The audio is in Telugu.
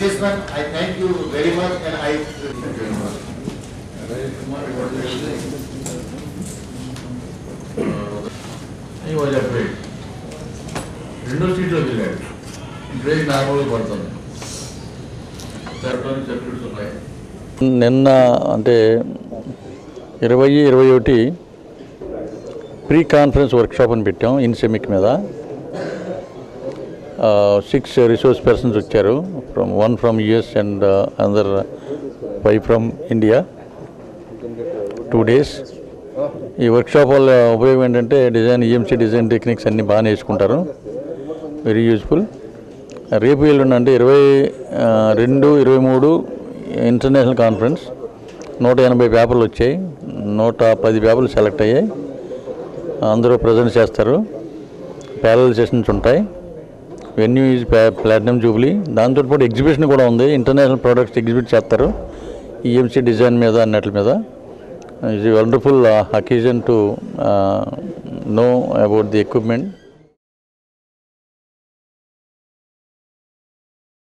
Chairman, I thank you very much and I. ఈ వాజ్ అప్డేట్ రెండో సీట్లో వెళ్ళాడు బ్రేక్ నార్మల్గా పడుతుంది సర్కారు సర్క్యూట్స్ ఉన్నాయి నిన్న అంటే ఇరవై ఇరవై ఒకటి ప్రీ కాన్ఫరెన్స్ వర్క్షాప్ అని పెట్టాం ఇన్సెమిక్ మీద సిక్స్ రిసోర్స్ పర్సన్స్ వచ్చారు. From one from US and అందర్ five from India two days ఈ వర్క్షాప్ వల్ల ఉపయోగం ఏంటంటే డిజైన్ ఈఎంసీ డిజైన్ టెక్నిక్స్ అన్నీ బాగా నేర్చుకుంటారు వెరీ యూజ్ఫుల్ రేపు ఎల్లుండి అంటే ఇరవై రెండు ఇరవై మూడు ఇంటర్నేషనల్ కాన్ఫరెన్స్ నూట ఎనభై పేపర్లు వచ్చాయి. నూట పది పేపర్లు సెలెక్ట్ అయ్యాయి. అందరూ ప్రజెంట్ చేస్తారు. ప్యారల్ సెషన్స్ ఉంటాయి. వెన్యూ ఈజ్ ప్లాటినం జూబ్లీ దాంతోపాటు ఎగ్జిబిషన్ కూడా ఉంది. ఇంటర్నేషనల్ ప్రోడక్ట్స్ ఎగ్జిబిట్ చేస్తారు. ఈఎంసీ డిజైన్ మీద అన్నట్ల మీద. Is wonderful occasion to know about the equipment